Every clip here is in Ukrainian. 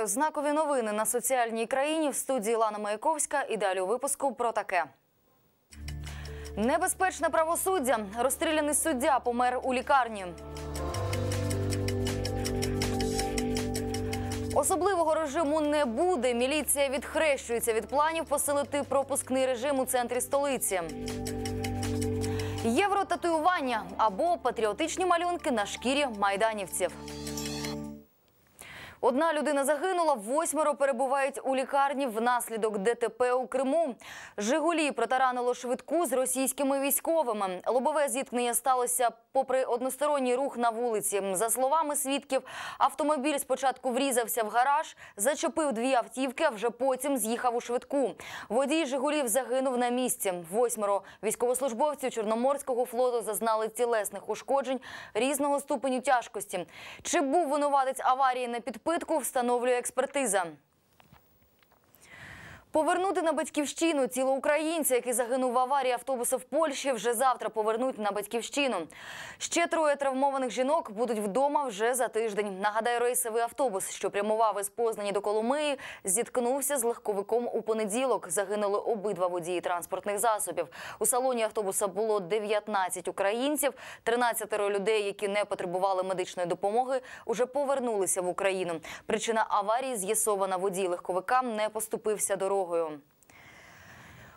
Вітаю! Знакові новини на соціальній країні в студії Лана Маяковська. І далі у випуску про таке. Небезпечне правосуддя. Розстріляний суддя помер у лікарні. Особливого режиму не буде. Міліція відхрещується від планів посилити пропускний режим у центрі столиці. Євротатуювання або патріотичні малюнки на шкірі майданівців. Одна людина загинула, восьмеро перебувають у лікарні внаслідок ДТП у Криму. Жигулі протаранило швидку з російськими військовими. Лобове зіткнення сталося попри односторонній рух на вулиці. За словами свідків, автомобіль спочатку врізався в гараж, зачепив дві автівки, а вже потім з'їхав у швидку. Водій Жигулів загинув на місці. Восьмеро військовослужбовців Чорноморського флоту зазнали тілесних ушкоджень різного ступеню тяжкості. Чи був винуватець аварії на підпитку, встановлює експертиза. Повернути на батьківщину тіло українця, який загинув в аварії автобуса в Польщі, вже завтра повернуть на батьківщину. Ще троє травмованих жінок будуть вдома вже за тиждень. Нагадаю, рейсовий автобус, що прямував із Познані до Коломиї, зіткнувся з легковиком у понеділок. Загинули обидва водії транспортних засобів. У салоні автобуса було 19 українців, 13 людей, які не потребували медичної допомоги, уже повернулися в Україну. Причина аварії з'ясована. Водій легковика не поступився дорогою.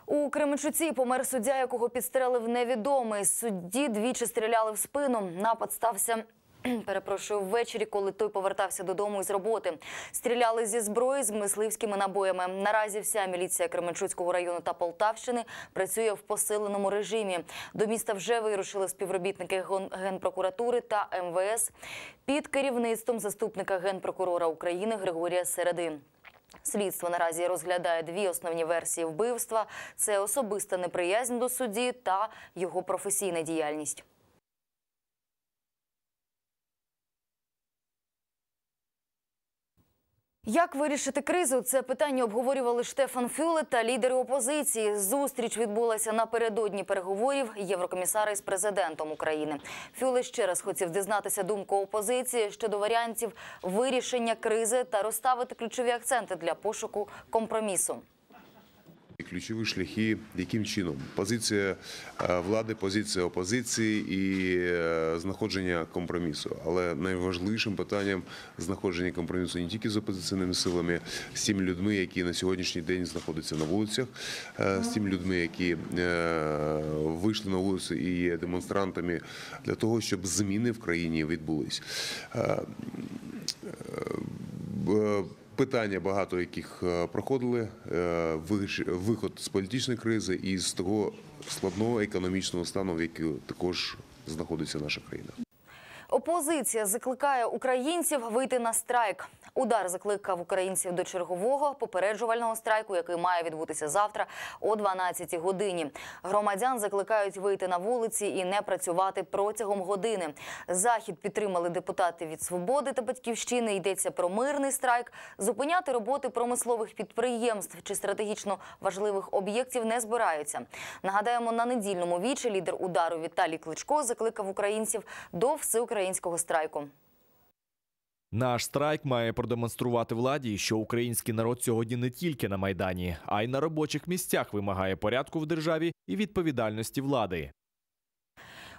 У Кременчуці помер суддя, якого підстрелив невідомий. Судді двічі стріляли в спину. Напад стався. Перепрошую, ввечері, коли той повертався додому із роботи. Стріляли зі зброї з мисливськими набоями. Наразі вся міліція Кременчуцького району та Полтавщини працює в посиленому режимі. До міста вже вирушили співробітники Генпрокуратури та МВС під керівництвом заступника генпрокурора України Григорія Середи. Слідство наразі розглядає дві основні версії вбивства: це особиста неприязнь до судді та його професійна діяльність. Як вирішити кризу? Це питання обговорювали Штефан Фюле та лідери опозиції. Зустріч відбулася напередодні переговорів Єврокомісара із президентом України. Фюле ще раз хотів дізнатися думку опозиції щодо варіантів вирішення кризи та розставити ключові акценти для пошуку компромісу. Ключові шляхи, яким чином позиція е, влади, позиція опозиції і е, знаходження компромісу. Але найважливішим питанням знаходження компромісу не тільки з опозиційними силами, з тими людьми, які на сьогоднішній день знаходяться на вулицях, е, з тими людьми, які вийшли на вулицю і є демонстрантами для того, щоб зміни в країні відбулись. Питання багато яких е, проходили е, виход з політичної кризи і з того складного економічного стану, в якому також знаходиться наша країна. Опозиція закликає українців вийти на страйк. Удар закликав українців до чергового попереджувального страйку, який має відбутися завтра о 12 годині. Громадян закликають вийти на вулиці і не працювати протягом години. Захід підтримали депутати від свободи та батьківщини. Йдеться про мирний страйк. Зупиняти роботи промислових підприємств чи стратегічно важливих об'єктів не збираються. Нагадаємо, на недільному вічі лідер удару Віталій Кличко закликав українців до всеукраїнського страйку. Наш страйк має продемонструвати владі, що український народ сьогодні не тільки на майдані, а й на робочих місцях вимагає порядку в державі і відповідальності влади.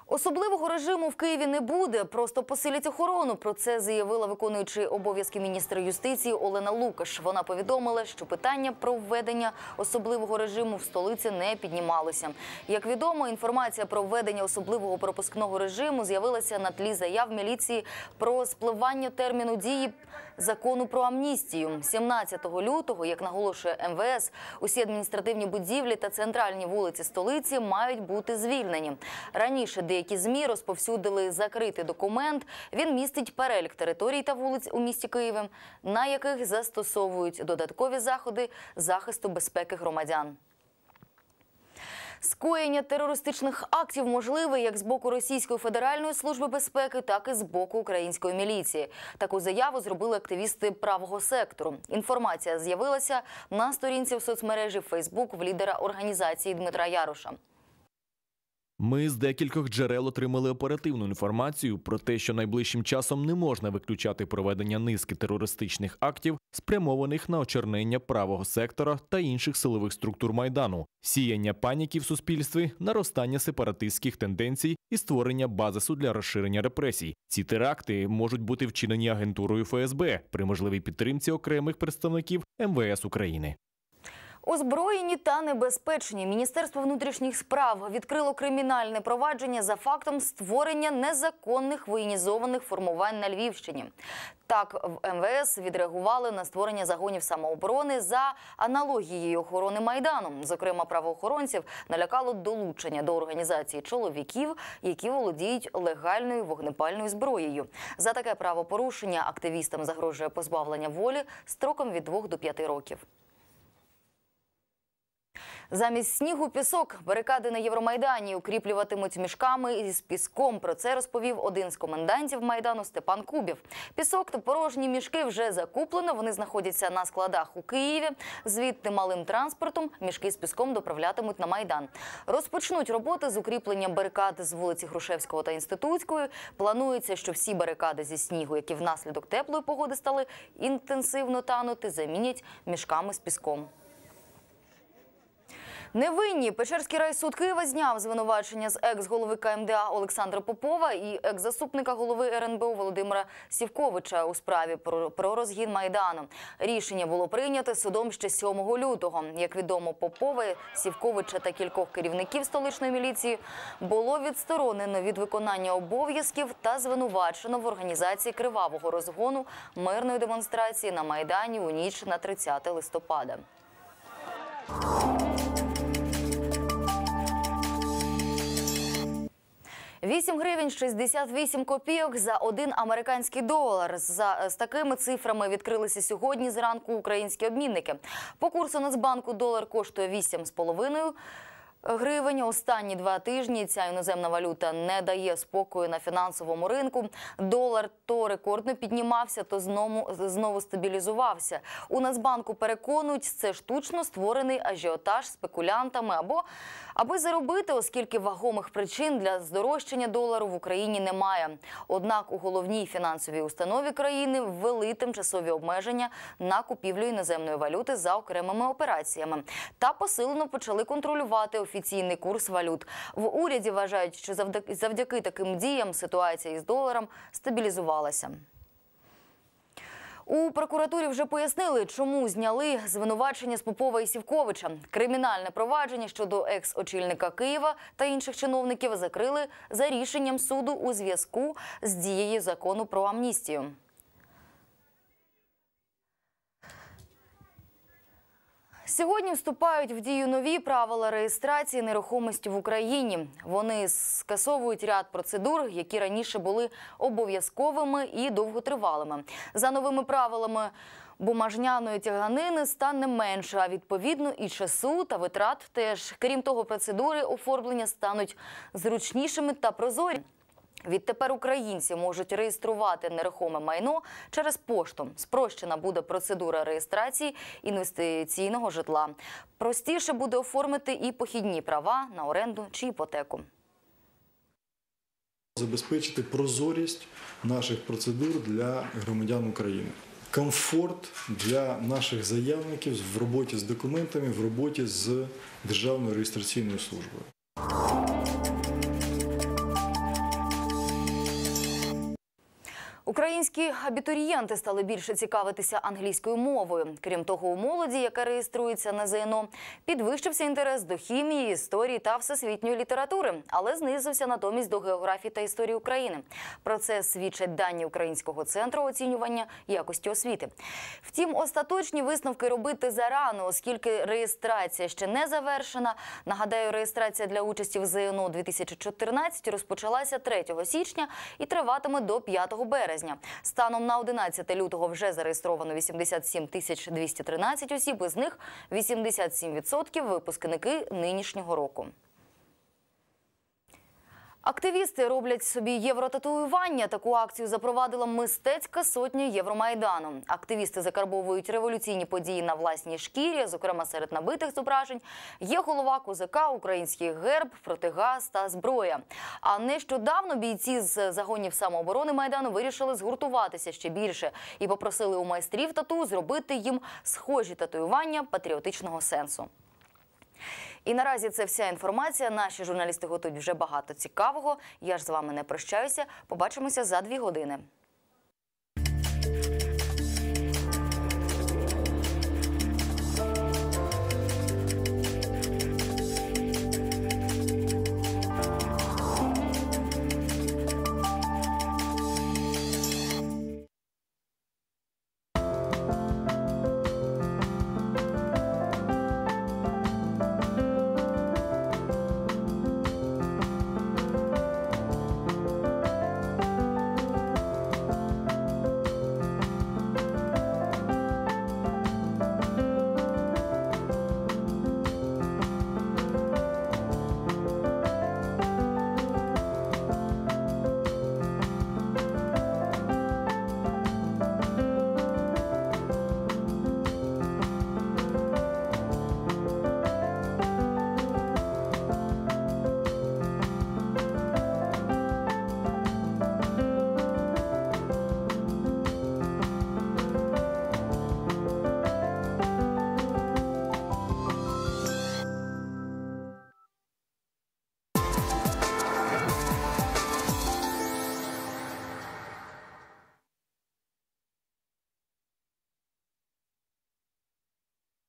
Особливого режиму в Києві не буде, просто посилять охорону. Про це заявила виконуючий обов'язки міністра юстиції Олена Лукаш. Вона повідомила, що питання про введення особливого режиму в столиці не піднімалося. Як відомо, інформація про введення особливого пропускного режиму з'явилася на тлі заяв міліції про спливання терміну дії закону про амністію. 17 лютого, як наголошує МВС, усі адміністративні будівлі та центральні вулиці столиці мають бути звільнені. Раніше деякі змі розповсюдили закритий документ. Він містить перелік територій та вулиць у місті Києві, на яких застосовують додаткові заходи захисту безпеки громадян. Скоєння терористичних актів можливе як з боку Російської федеральної служби безпеки, так і з боку української міліції. Таку заяву зробили активісти правого сектору. Інформація з'явилася на сторінці в соцмережі Фейсбук в лідера організації Дмитра Яроша. Ми з декількох джерел отримали оперативну інформацію про те, що найближчим часом не можна виключати проведення низки терористичних актів, спрямованих на очернення правого сектора та інших силових структур майдану, сіяння паніки в суспільстві, наростання сепаратистських тенденцій і створення базису для розширення репресій. Ці теракти можуть бути вчинені агентурою ФСБ при можливій підтримці окремих представників МВС України. Озброєні та небезпечні Міністерство внутрішніх справ відкрило кримінальне провадження за фактом створення незаконних воєнізованих формувань на Львівщині. Так, в МВС відреагували на створення загонів самооборони за аналогією охорони майдану. Зокрема, правоохоронців налякало долучення до організації чоловіків, які володіють легальною вогнепальною зброєю. За таке правопорушення активістам загрожує позбавлення волі строком від 2 до 5 років. Замість снігу пісок барикади на Євромайдані укріплюватимуть мішками із піском. Про це розповів один з комендантів майдану Степан Кубів. Пісок та порожні мішки вже закуплено. Вони знаходяться на складах у Києві. Звідти малим транспортом мішки з піском доправлятимуть на майдан. Розпочнуть роботи з укріпленням барикад з вулиці Грушевського та Інститутської. Планується, що всі барикади зі снігу, які внаслідок теплої погоди стали інтенсивно танути, замінять мішками з піском. Невинні Печерський райсуд Києва зняв звинувачення з екс-голови КМДА Олександра Попова і екс-заступника голови РНБО Володимира Сівковича у справі про, розгін майдану. Рішення було прийнято судом ще 7 лютого. Як відомо, Попова, Сівковича та кількох керівників столичної міліції було відсторонено від виконання обов'язків та звинувачено в організації кривавого розгону мирної демонстрації на майдані у ніч на 30 листопада. 8 гривень 68 копійок за один американський долар. За з такими цифрами відкрилися сьогодні зранку українські обмінники. По курсу Нацбанку долар коштує 8,5 гривень. Останні два тижні ця іноземна валюта не дає спокою на фінансовому ринку. Долар то рекордно піднімався, то знову, знову стабілізувався. У Нацбанку переконують, це штучно створений ажіотаж спекулянтами або аби заробити, оскільки вагомих причин для здорожчання долару в Україні немає. Однак у головній фінансовій установі країни ввели тимчасові обмеження на купівлю іноземної валюти за окремими операціями та посилено почали контролювати офіційний курс валют. В уряді вважають, що завдяки, таким діям ситуація із доларом стабілізувалася. У прокуратурі вже пояснили, чому зняли звинувачення з Попова і Сівковича. Кримінальне провадження щодо екс-очільника Києва та інших чиновників закрили за рішенням суду у зв'язку з дією закону про амністію. Сьогодні вступають в дію нові правила реєстрації нерухомості в Україні. Вони скасовують ряд процедур, які раніше були обов'язковими і довготривалими. За новими правилами бумажняної тяганини стане менше, а відповідно і часу та витрат теж. Крім того, процедури оформлення стануть зручнішими та прозорі. Відтепер українці можуть реєструвати нерухоме майно через пошту. Спрощена буде процедура реєстрації інвестиційного житла. Простіше буде оформити і похідні права на оренду чи іпотеку. Забезпечити прозорість наших процедур для громадян України. Комфорт для наших заявників в роботі з документами, в роботі з Державною реєстраційною службою. Українські абітурієнти стали більше цікавитися англійською мовою. Крім того, у молоді, яка реєструється на ЗНО, підвищився інтерес до хімії, історії та всесвітньої літератури, але знизився натомість до географії та історії України. Про це свідчать дані Українського центру оцінювання якості освіти. Втім, остаточні висновки робити зарано, оскільки реєстрація ще не завершена. Нагадаю, реєстрація для участі в ЗНО 2014 розпочалася 3 січня і триватиме до 5 березня. Станом на 11 лютого вже зареєстровано 87 тисяч 213 осіб, із них 87% – випускники нинішнього року. Активісти роблять собі євротатуювання. Таку акцію запровадила мистецька сотня Євромайдану. Активісти закарбовують революційні події на власній шкірі. Зокрема, серед набитих зображень є голова козака, український герб, протигаз та зброя. А нещодавно бійці з загонів самооборони майдану вирішили згуртуватися ще більше і попросили у майстрів тату зробити їм схожі татуювання патріотичного сенсу. І наразі це вся інформація. Наші журналісти готують вже багато цікавого. Я ж з вами не прощаюся. Побачимося за дві години.